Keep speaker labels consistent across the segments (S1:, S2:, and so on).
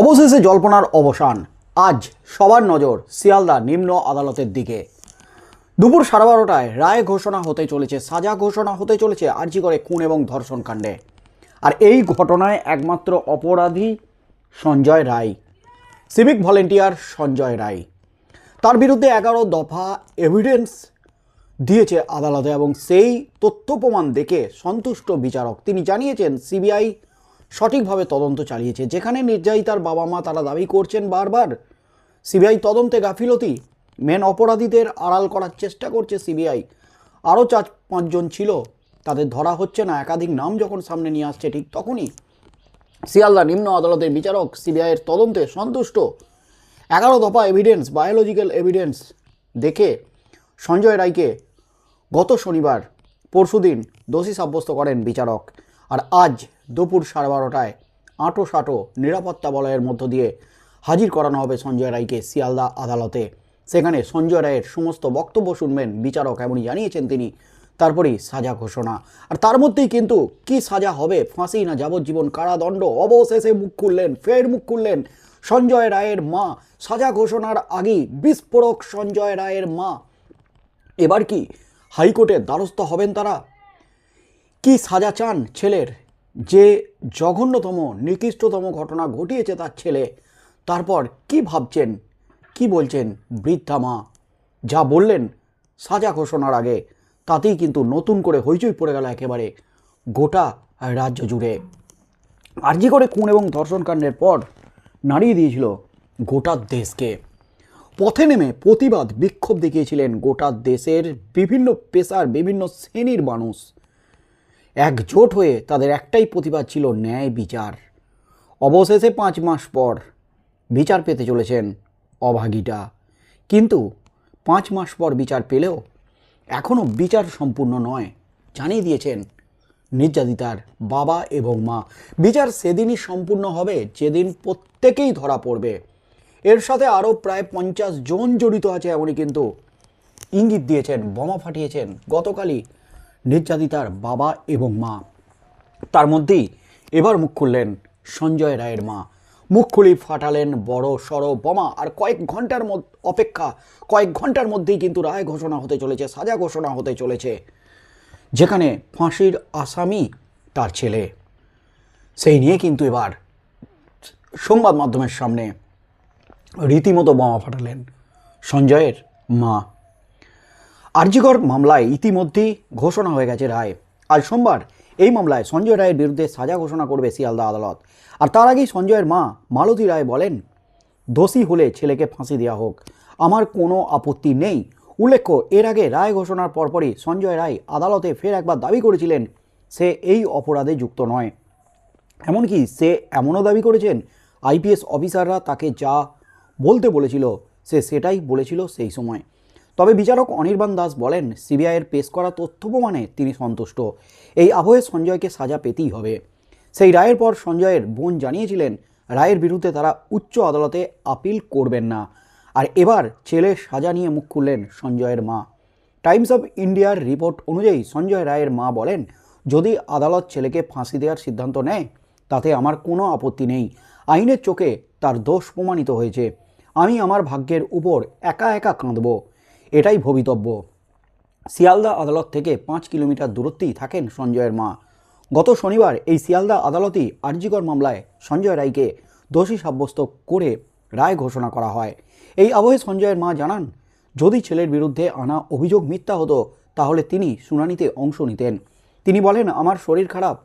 S1: অবশেষে জল্পনার অবসান। আজ সবার নজর শিয়ালদা নিম্ন আদালতের দিকে। দুপুর সাড়ে বারোটায় রায় ঘোষণা হতে চলেছে, সাজা ঘোষণা হতে চলেছে আর্জি করে খুন এবং ধর্ষণ কাণ্ডে। আর এই ঘটনায় একমাত্র অপরাধী সঞ্জয় রায়। Civic volunteer Sanjay Roy. তার বিরুদ্ধে এগারো দফা এভিডেন্স দিয়েছে আদালতে এবং সেই তথ্য প্রমাণ দেখে সন্তুষ্ট বিচারক। তিনি জানিয়েছেন সিবিআই সঠিকভাবে তদন্ত চালিয়েছে। যেখানে নির্যাতিতার বাবা মা তারা দাবি করছেন বারবার। সিবিআই তদন্তে গাফিলতি। মেন অপরাধীদের আড়াল করার চেষ্টা করছে সিবিআই। আরও চার পাঁচজন ছিল। তাদের ধরা হচ্ছে না। একাধিক নাম যখন সামনে নিয়ে আসছে ঠিক তখনই শিয়ালদা নিম্ন আদালতের বিচারক সিবিআইয়ের তদন্তে সন্তুষ্ট। এগারো দফা এভিডেন্স বায়োলজিক্যাল এভিডেন্স দেখে সঞ্জয় রায়কে গত শনিবার, পরশুদিন দোষী সাব্যস্ত করেন বিচারক। আর আজ দুপুর সাড়ে বারোটায় আঁটো সাঁটো নিরাপত্তা বলয়ের মধ্য দিয়ে হাজির করানো হবে সঞ্জয় রায়কে শিয়ালদা আদালতে। সেখানে সঞ্জয় রায়ের সমস্ত বক্তব্য শুনবেন বিচারক এমনই জানিয়েছেন তিনি। তারপরেই সাজা ঘোষণা। আর তার মধ্যেই কিন্তু কি সাজা হবে, ফাঁসি না যাবজ্জীবন কারাদণ্ড? অবশেষে মুখ খুললেন, ফের মুখ খুললেন সঞ্জয় রায়ের মা। সাজা ঘোষণার আগেই বিস্ফোরক সঞ্জয় রায়ের মা। এবার কি হাইকোর্টের দ্বারস্থ হবেন তারা? কি সাজা চান ছেলের? যে জঘন্যতম, নিকৃষ্টতম ঘটনা ঘটিয়েছে তার ছেলে, তারপর কি ভাবছেন, কি বলছেন বৃদ্ধা মা? যা বললেন সাজা ঘোষণার আগে, তাতেই কিন্তু নতুন করে হইচই পড়ে গেল একেবারে গোটা রাজ্য জুড়ে। আর্জি করে খুন এবং ধর্ষণকাণ্ডের পর নাড়িয়ে দিয়েছিল গোটা দেশকে। পথে নেমে প্রতিবাদ বিক্ষোভ দেখিয়েছিলেন গোটা দেশের বিভিন্ন পেশার বিভিন্ন শ্রেণির মানুষ। একজোট হয়ে তাদের একটাই প্রতিবাদ ছিল ন্যায় বিচার। অবশেষে পাঁচ মাস পর বিচার পেতে চলেছেন অভাগীটা। কিন্তু পাঁচ মাস পর বিচার পেলেও এখনও বিচার সম্পূর্ণ নয়, জানিয়ে দিয়েছেন নির্যাতিতার বাবা এবং মা। বিচার সেদিনই সম্পূর্ণ হবে, যেদিন প্রত্যেকেই ধরা পড়বে। এর সাথে আরও প্রায় পঞ্চাশ জন জড়িত আছে এমনই কিন্তু ইঙ্গিত দিয়েছেন, বোমা ফাটিয়েছেন। গতকালই নির্যাতিতার বাবা এবং মা। তার মধ্যেই এবার মুখ খুললেন সঞ্জয় রায়ের মা। মুখ খুলি ফাটালেন বড় সড়ো বোমা। আর কয়েক ঘণ্টার অপেক্ষা, কয়েক ঘণ্টার মধ্যেই কিন্তু রায় ঘোষণা হতে চলেছে, সাজা ঘোষণা হতে চলেছে। যেখানে ফাঁসির আসামি তার ছেলে। সেই নিয়ে কিন্তু এবার সংবাদ মাধ্যমের সামনে রীতিমতো বোমা ফাটালেন সঞ্জয়ের মা। আরজিকর মামলায় ইতিমধ্যেই ঘোষণা হয়ে গেছে রায়। আজ সোমবার এই মামলায় সঞ্জয় রায়ের বিরুদ্ধে সাজা ঘোষণা করবে শিয়ালদা আদালত। আর তার আগেই সঞ্জয়ের মা মালতী রায় বলেন, দোষী হলে ছেলেকে ফাঁসি দেওয়া হোক। আমার কোনো আপত্তি নেই। উল্লেখ্য, এর আগে রায় ঘোষণার পরপরই সঞ্জয় রায় আদালতে ফের একবার দাবি করেছিলেন, সে এই অপরাধে যুক্ত নয়। এমনকি সে এমনও দাবি করেছেন, আইপিএস অফিসাররা তাকে যা বলতে বলেছিল, সে সেটাই বলেছিল সেই সময়। তবে বিচারক অনির্বাণ দাস বলেন সিবিআইয়ের পেশ করা তথ্য প্রমাণে তিনি সন্তুষ্ট। এই আবহে সঞ্জয়কে সাজা পেতেই হবে। সেই রায়ের পর সঞ্জয়ের বোন জানিয়েছিলেন, রায়ের বিরুদ্ধে তারা উচ্চ আদালতে আপিল করবেন না। আর এবার ছেলের সাজা নিয়ে মুখ খুললেন সঞ্জয়ের মা। টাইমস অফ ইন্ডিয়ার রিপোর্ট অনুযায়ী সঞ্জয় রায়ের মা বলেন, যদি আদালত ছেলেকে ফাঁসি দেওয়ার সিদ্ধান্ত নেয়, তাতে আমার কোনো আপত্তি নেই। আইনের চোখে তার দোষ প্রমাণিত হয়েছে। আমি আমার ভাগ্যের উপর একা একা কাঁদব। এটাই ভবিতব্য। শিয়ালদা আদালত থেকে পাঁচ কিলোমিটার দূরত্বেই থাকেন সঞ্জয়ের মা। গত শনিবার এই শিয়ালদা আদালতই আরজিকর মামলায় সঞ্জয় রায়কে দোষী সাব্যস্ত করে রায় ঘোষণা করা হয়। এই আবহে সঞ্জয়ের মা জানান, যদি ছেলের বিরুদ্ধে আনা অভিযোগ মিথ্যা হতো, তাহলে তিনি শুনানিতে অংশ নিতেন। তিনি বলেন, আমার শরীর খারাপ।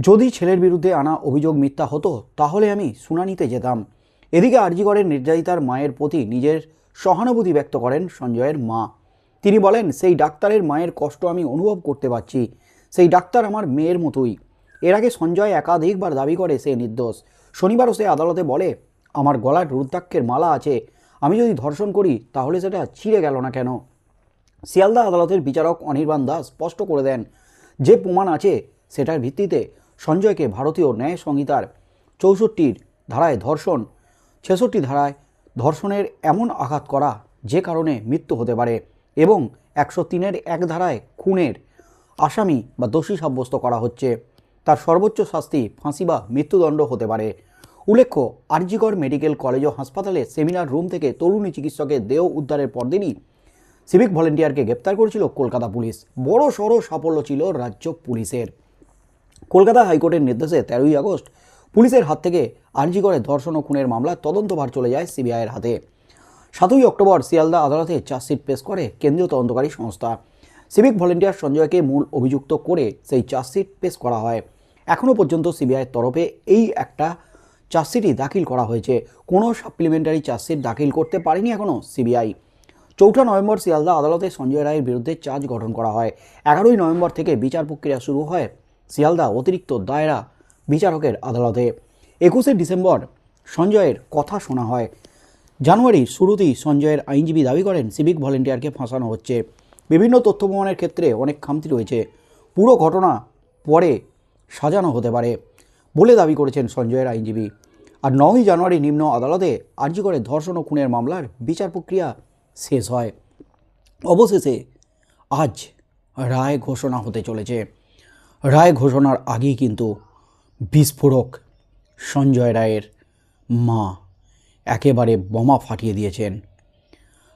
S1: যদি ছেলের বিরুদ্ধে আনা অভিযোগ মিথ্যা হতো, তাহলে আমি শুনানিতে যেতাম। এদিকে আরজিগড়ের নির্যাতিতার মায়ের প্রতি নিজের সহানুভূতি ব্যক্ত করেন সঞ্জয়ের মা। তিনি বলেন, সেই ডাক্তারের মায়ের কষ্ট আমি অনুভব করতে পারছি। সেই ডাক্তার আমার মেয়ের মতোই। এর আগে সঞ্জয় একাধিকবার দাবি করে সে নির্দোষ। শনিবারও সে আদালতে বলে, আমার গলার রুদ্রাক্ষের মালা আছে। আমি যদি ধর্ষণ করি, তাহলে সেটা ছিঁড়ে গেল না কেন? শিয়ালদা আদালতের বিচারক অনির্বাণ দাস স্পষ্ট করে দেন, যে প্রমাণ আছে, সেটার ভিত্তিতে সঞ্জয়কে ভারতীয় ন্যায় সংহিতার চৌষট্টির ধারায় ধর্ষণ, ছেষট্টি ধারায় ধর্ষণের এমন আঘাত করা যে কারণে মৃত্যু হতে পারে এবং একশো তিনের এক ধারায় খুনের আসামি বা দোষী সাব্যস্ত করা হচ্ছে। তার সর্বোচ্চ শাস্তি, ফাঁসি বা মৃত্যুদণ্ড হতে পারে। উল্লেখ্য আরজিগড় মেডিকেল কলেজ ও হাসপাতালে সেমিনার রুম থেকে তরুণী চিকিৎসকের দেহ উদ্ধারের পরদিনই সিভিক ভলেন্টিয়ারকে গ্রেপ্তার করেছিল কলকাতা পুলিশ। বড় সড়ো সাফল্য ছিল রাজ্য পুলিশের। কলকাতা হাইকোর্টের নির্দেশে তেরোই আগস্ট পুলিশের হাত থেকে আরজিগড়ে ধর্ষণ ও খুনের মামলা তদন্তভার চলে যায় সিবিআইয়ের হাতে। সাতই অক্টোবর শিয়ালদা আদালতে চার্জশিট পেশ করে কেন্দ্রীয় তদন্তকারী সংস্থা। সিভিক ভলেন্টিয়ার সঞ্জয়কে মূল অভিযুক্ত করে সেই চার্জশিট পেশ করা হয়। এখনও পর্যন্ত সিবিআইয়ের তরফে এই একটা চার্জশিটই দাখিল করা হয়েছে। কোনো সাপ্লিমেন্টারি চার্জশিট দাখিল করতে পারেনি এখনও সিবিআই। চৌঠা নভেম্বর শিয়ালদা আদালতে সঞ্জয় রায়ের বিরুদ্ধে চার্জ গঠন করা হয়। এগারোই নভেম্বর থেকে বিচার প্রক্রিয়া শুরু হয়। শিয়ালদা অতিরিক্ত দায়রা বিচারকের আদালতে। একুশে ডিসেম্বর সঞ্জয়ের কথা শোনা হয়। জানুয়ারির শুরুতেই সঞ্জয়ের আইনজীবী দাবি করেন, সিভিক ভলেন্টিয়ারকে ফাঁসানো হচ্ছে। বিভিন্ন তথ্য প্রমাণের ক্ষেত্রে অনেক খামতি রয়েছে। পুরো ঘটনা পরে সাজানো হতে পারে বলে দাবি করেছেন সঞ্জয়ের আইনজীবী। আর নয়ই জানুয়ারি নিম্ন আদালতে আর্জি করে ধর্ষণ ও খুনের মামলার বিচার প্রক্রিয়া শেষ হয়। অবশেষে আজ রায় ঘোষণা হতে চলেছে। রায় ঘোষণার আগেই কিন্তু বিস্ফোরক সঞ্জয় রায়ের মা একেবারে বোমা ফাটিয়ে দিয়েছেন।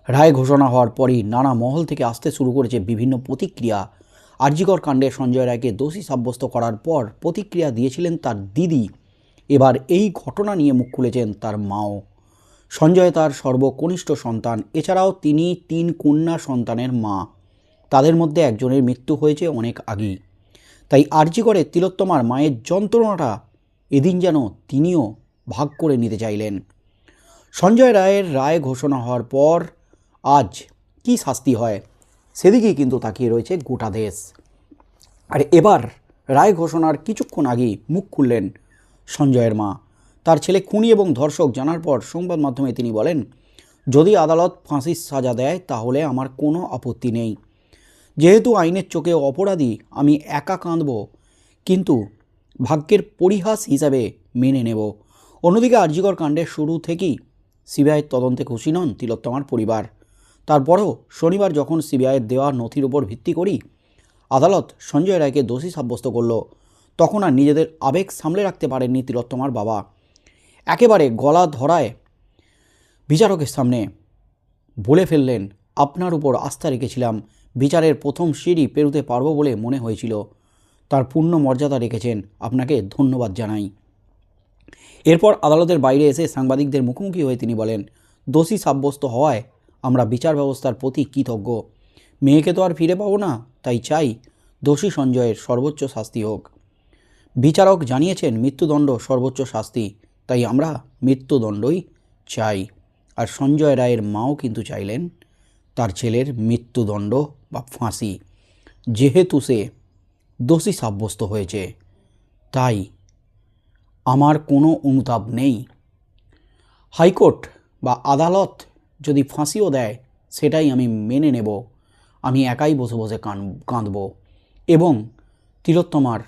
S1: রায় ঘোষণা হওয়ার পরই নানা মহল থেকে আসতে শুরু করেছে বিভিন্ন প্রতিক্রিয়া। আরজিকর কাণ্ডে সঞ্জয় রায়কে দোষী সাব্যস্ত করার পর প্রতিক্রিয়া দিয়েছিলেন তার দিদি। এবার এই ঘটনা নিয়ে মুখ খুলেছেন তার মাও। সঞ্জয় তার সর্বকনিষ্ঠ সন্তান, এছাড়াও তিনি তিন কন্যা সন্তানের মা। তাদের মধ্যে একজনের মৃত্যু হয়েছে অনেক আগেই। তাই করে তিলোত্তমার মায়ের যন্ত্রণাটা এদিন যেন তিনিও ভাগ করে নিতে চাইলেন। সঞ্জয় রায়ের রায় ঘোষণা হওয়ার পর আজ কি শাস্তি হয় সেদিকেই কিন্তু তাকিয়ে রয়েছে গোটা দেশ। আর এবার রায় ঘোষণার কিছুক্ষণ আগেই মুখ খুললেন সঞ্জয়ের মা। তার ছেলে খুনি এবং ধর্ষক জানার পর সংবাদ মাধ্যমে তিনি বলেন, যদি আদালত ফাঁসির সাজা দেয় তাহলে আমার কোনো আপত্তি নেই। যেহেতু আইনের চোখে অপরাধী, আমি একা কাঁদব। কিন্তু ভাগ্যের পরিহাস হিসাবে মেনে নেব। অন্যদিকে আরজিকর কাণ্ডের শুরু থেকেই সিবিআইয়ের তদন্তে খুশি নন তিলোত্তমার পরিবার। তারপরেও শনিবার যখন সিবিআইয়ের দেওয়া নথির উপর ভিত্তি করি আদালত সঞ্জয় রায়কে দোষী সাব্যস্ত করল, তখন আর নিজেদের আবেগ সামলে রাখতে পারেননি তিলোত্তমার বাবা। একেবারে গলা ধরায় বিচারকের সামনে বলে ফেললেন আপনার উপর আস্থা রেখেছিলাম। বিচারের প্রথম সিঁড়ি পেরুতে পারব বলে মনে হয়েছিল। তার পূর্ণ মর্যাদা রেখেছেন। আপনাকে ধন্যবাদ জানাই। এরপর আদালতের বাইরে এসে সাংবাদিকদের মুখোমুখি হয়ে তিনি বলেন, দোষী সাব্যস্ত হওয়ায় আমরা বিচার ব্যবস্থার প্রতি কৃতজ্ঞ। মেয়েকে তো আর ফিরে পাবো না, তাই চাই দোষী সঞ্জয়ের সর্বোচ্চ শাস্তি হোক। বিচারক জানিয়েছেন, মৃত্যুদণ্ড সর্বোচ্চ শাস্তি, তাই আমরা মৃত্যুদণ্ডই চাই। আর সঞ্জয় রায়ের মাও কিন্তু চাইলেন তার ছেলের মৃত্যুদণ্ড বা ফাঁসি। যেহেতু সে দোষী সাব্যস্ত হয়েছে, তাই আমার কোনো অনুতাপ নেই। হাইকোর্ট বা আদালত যদি ফাঁসিও দেয়, সেটাই আমি মেনে নেব। আমি একাই বসে বসে কান, কাঁদব এবং তিলোত্তমার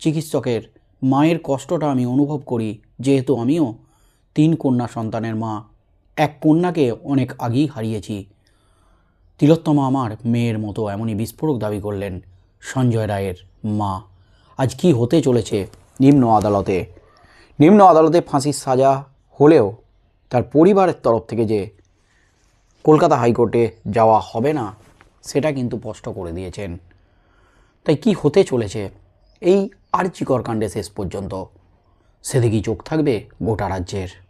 S1: চিকিৎসকের মায়ের কষ্টটা আমি অনুভব করি। যেহেতু আমিও তিন কন্যা সন্তানের মা, এক কন্যাকে অনেক আগেই হারিয়েছি। তিলোত্তমা আমার মেয়ের মতো এমনই বিস্ফোরক দাবি করলেন সঞ্জয় রায়ের মা। আজ কি হতে চলেছে নিম্ন আদালতে? নিম্ন আদালতে ফাঁসির সাজা হলেও তার পরিবারের তরফ থেকে যে কলকাতা হাইকোর্টে যাওয়া হবে না, সেটা কিন্তু স্পষ্ট করে দিয়েছেন। তাই কি হতে চলেছে এই আর্চিকর কাণ্ডে শেষ পর্যন্ত? সেদিকেই চোখ থাকবে গোটা রাজ্যের।